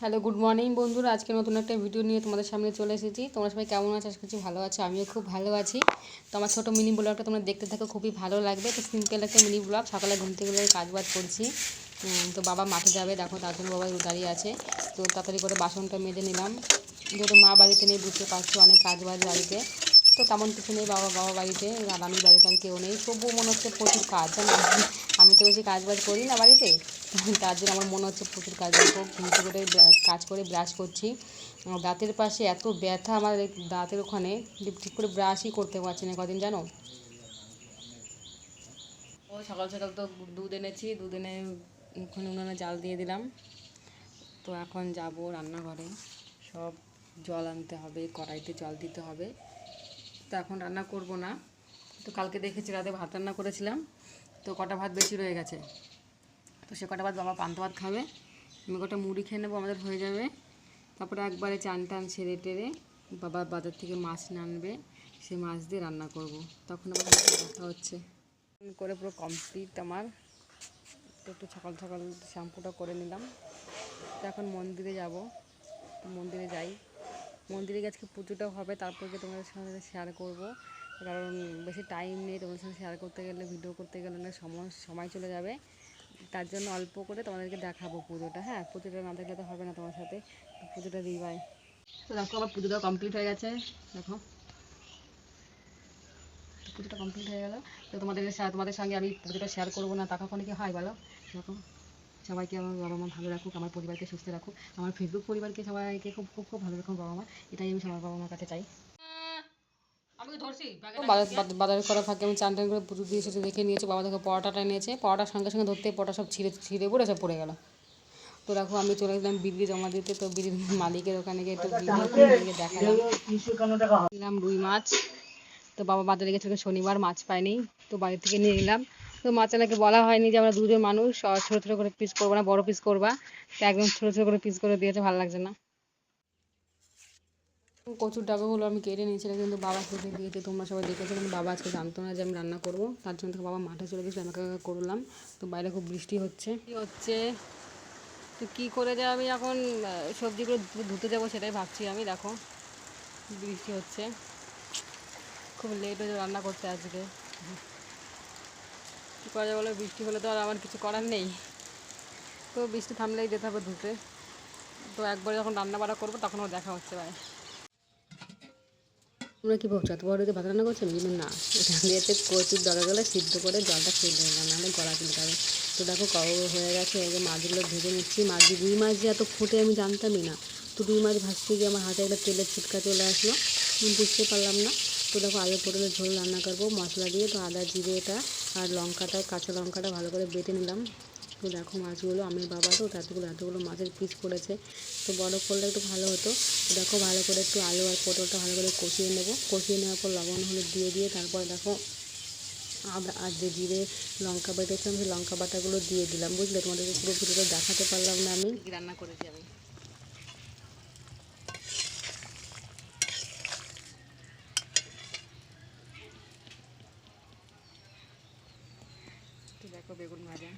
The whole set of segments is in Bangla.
হ্যালো, গুড মর্নিং বন্ধুরা। আজকে নতুন একটা ভিডিও নিয়ে তোমাদের সামনে চলে এসেছি। তোমার সবাই কেমন আছো? আশা কিছু ভালো আছো। আমিও খুব ভালো আছি। তো আমার ছোটো মিনি ব্লগটা তোমরা দেখতে থাকো, খুবই ভালো লাগবে। তো সিম্পল একটা মিনি ব্লগ। সকালে ঘুম থেকে কাজ বাজ করছি। তো বাবা মাঠে যাবে, দেখো তার জন্য বাবা দাঁড়িয়ে আছে। তো তাড়াতাড়ি করে বাসনটা মেজে নিলাম। যেহেতু মা বাড়িতে নেই, বুঝতে পারছ, অনেক কাজ বাজ বাড়িতে। তো তেমন কিছু নেই বাবা বাবা বাড়িতে আর আমি বাড়িতে আর কেউ নেই। তবুও মনে হচ্ছে প্রচুর কাজ, জানো? আমি তো বেশি কাজ বাজ করি না বাড়িতে। তার জন্য আমার মনে হচ্ছে প্রচুর কাজ দেখো ঘুম থেকে উঠে কাজ করে ব্রাশ করছি। দাঁতের পাশে এত ব্যথা আমার দাঁতের ওখানে ঠিক করে ব্রাশই করতে পারছি না কদিন, জানো? ও, সকাল সকাল তো দুধ এনেছি। দুধ এনে ওখানে উনুনে জাল দিয়ে দিলাম। তো এখন যাব রান্নাঘরে। সব জল আনতে হবে, কড়াইতে জল দিতে হবে। তো এখন রান্না করব না। তো কালকে দেখেছি রাতে ভাত রান্না করেছিলাম। তো কটা ভাত বেশি রয়ে গেছে। তো সে কটা ভাত বাবা পান্তা ভাত খাবে। আমি কটা মুড়ি খেয়ে নেব, আমাদের হয়ে যাবে। তারপরে একবারে চান টান সেরে টেরে বাবা বাজার থেকে মাছ আনবে সে মাছ দিয়ে রান্না করব। তখন আবার ব্যথা হচ্ছে। করে পুরো কমপ্লিট আমার। একটু সকাল সকাল শ্যাম্পুটা করে নিলাম। তো এখন মন্দিরে যাব। মন্দিরে যাই। মন্দিরে আজকে পুজোটাও হবে, তারপর গিয়ে তোমাদের সঙ্গে শেয়ার করব। কারণ বেশি টাইম নেই তোমাদের সাথে শেয়ার করতে গেলে ভিডিও করতে গেলে অনেক সময় সময় চলে যাবে। তার জন্য অল্প করে তোমাদেরকে দেখাবো পুজোটা হ্যাঁ? পুজোটা না দেখলে তো হবে না তোমার সাথে। পুজোটা দিবাই তো দেখো, আমার পুজোটা কমপ্লিট হয়ে গেছে। দেখো। পুজোটা কমপ্লিট হয়ে গেল। তো তোমাদের তোমাদের সঙ্গে আমি পুজোটা শেয়ার করব না, তা কি হয় বলো? দেখো। সবাইকে আমার বাবা মা ভালো রাখুক আমার পরিবারকে সুস্থ রাখুক আমার ফেসবুক পরিবারকে সবাইকে খুব খুব খুব ভালো রাখুক বাবা মা। এটাই আমি সবার বাবা মার কাছে চাই। বাজার করা ফাঁকে আমি চান টান করে পুজো দিয়ে এসেছে দেখে নিয়েছে বাবা দেখো পরোটাটা নিয়েছে পরোটার সঙ্গে সঙ্গে ধরতে পরোটা সব ছিঁড়ে ছিঁড়ে পড়ে সব পড়ে গেল। তো দেখো আমি চলে গেলাম বিড়ি জমা দিতে তো বিড়ির মালিকের ওখানে গিয়ে একটু দেখালাম। রুই মাছ। তো বাবা বাজারে গেছিল শনিবার মাছ পাইনি তো বাড়ি থেকে নিয়ে নিলাম। তো মাছ নাকি বলা হয়নি যে আমরা দুজন মানুষ ছোটো ছোটো করে পিস করব না, বড় পিস করবা। তো একদম ছোটো ছোটো করে পিস করে দিয়েছে, ভালো লাগছে না। কচুর ডাবাগুলো আমি কেটে নিয়েছিলাম কিন্তু বাবা কেটে দিয়েছে, তোমরা সবাই দেখেছ, কিন্তু বাবা আজকে জানতো না যে আমি রান্না করব। তার জন্য তো বাবা মাঠে চলে গেছে, আমাকে করলাম। তো বাইরে খুব বৃষ্টি হচ্ছে। কি হচ্ছে? তো কী করে যে আমি এখন সবজিগুলো ধুতে যাব সেটাই ভাবছি আমি, দেখো। বৃষ্টি হচ্ছে। খুব লেট হয়ে যাবে রান্না করতে আজকে। কী করা যাবে বৃষ্টি হলে তো আর আমার কিছু করার নেই। তো বৃষ্টি থামলেই যেতে হবে ধুতে। তো একবার যখন রান্না বান্না করব তখন ওর দেখা হচ্ছে ভাই। তোমরা কী ভাবছ, এত বড় ভাত রান্না করছ? কিন্তু না, এখান দিয়েতে কচুর দরগাগুলো সিদ্ধ করে জলটা খেয়ে দিলাম নাহলে গলা চুলতে হবে তো দেখো কও হয়ে গেছে যে মাছগুলো ভেজে নিচ্ছি। মাছ রুই মাছ যে এত ফুটে আমি জানতামই না। তো রুই মাছ ভাজতে গিয়ে আমার হাতে একটা তেলের ছিটকা চলে আসলো। বুঝতে পারলাম না। তো দেখো আলু পটলের ঝোল রান্না করব, মশলা দিয়ে, তো আদা, জিরে, এটা আর লঙ্কাটা, কাঁচা লঙ্কাটা ভালো করে বেটে নিলাম। তো দেখো মাছগুলো আমি বাবা তো তাতগুলো এতগুলো মাছের পিস করেছে। তো বড় করলে একটু ভালো হতো। দেখো ভালো করে একটু আলু আর পটলটা ভালো করে কষিয়ে নেব। কষিয়ে নেওয়ার পর লবণ, হলুদ দিয়ে দিয়ে তারপর দেখো আদা আর যে জিরে লঙ্কা বেটেছিলাম, সেই লঙ্কা বাটাগুলো দিয়ে দিলাম। বুঝলে? তোমাদেরকে পুরো ভিডিওটা দেখাতে পারলাম না আমি। রান্না করেছি আমি। দেখো বেগুন ভাজা।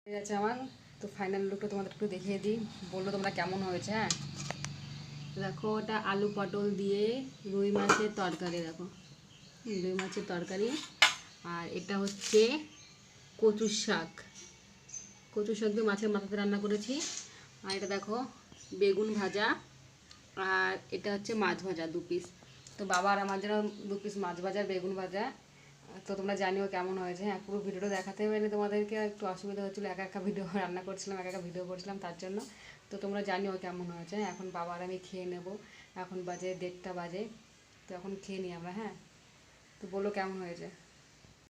হয়ে গেছে আমার। তো ফাইনাল লুকটা তোমাদের একটু দেখিয়ে দিই। বলল তোমরা কেমন হয়েছে হ্যাঁ? দেখো, ওটা আলু পটল দিয়ে রুই মাছের তরকারি, দেখো। রুই মাছের তরকারি। আর এটা হচ্ছে কচুর শাক। কচুর শাক দিয়ে মাছের মাথাতে রান্না করেছি। আর এটা দেখো, বেগুন ভাজা। আর এটা হচ্ছে মাছ ভাজা, দু পিস তো বাবা আর আমার জন্য দু পিস মাছ ভাজা বেগুন ভাজা। তো তোমরা জানিও কেমন হয়েছে। হ্যাঁ পুরো ভিডিওটা দেখাতে পারিনি তোমাদেরকে একটু অসুবিধা হচ্ছিল একা একা ভিডিও রান্না করছিলাম এক একা ভিডিও করছিলাম তার জন্য। তো তোমরা জানিও কেমন হয়েছে। হ্যাঁ, এখন বাবার আমি খেয়ে নেব। এখন বাজে দেড়টা বাজে। তো এখন খেয়ে নিই আমরা হ্যাঁ? তো বলো কেমন হয়েছে?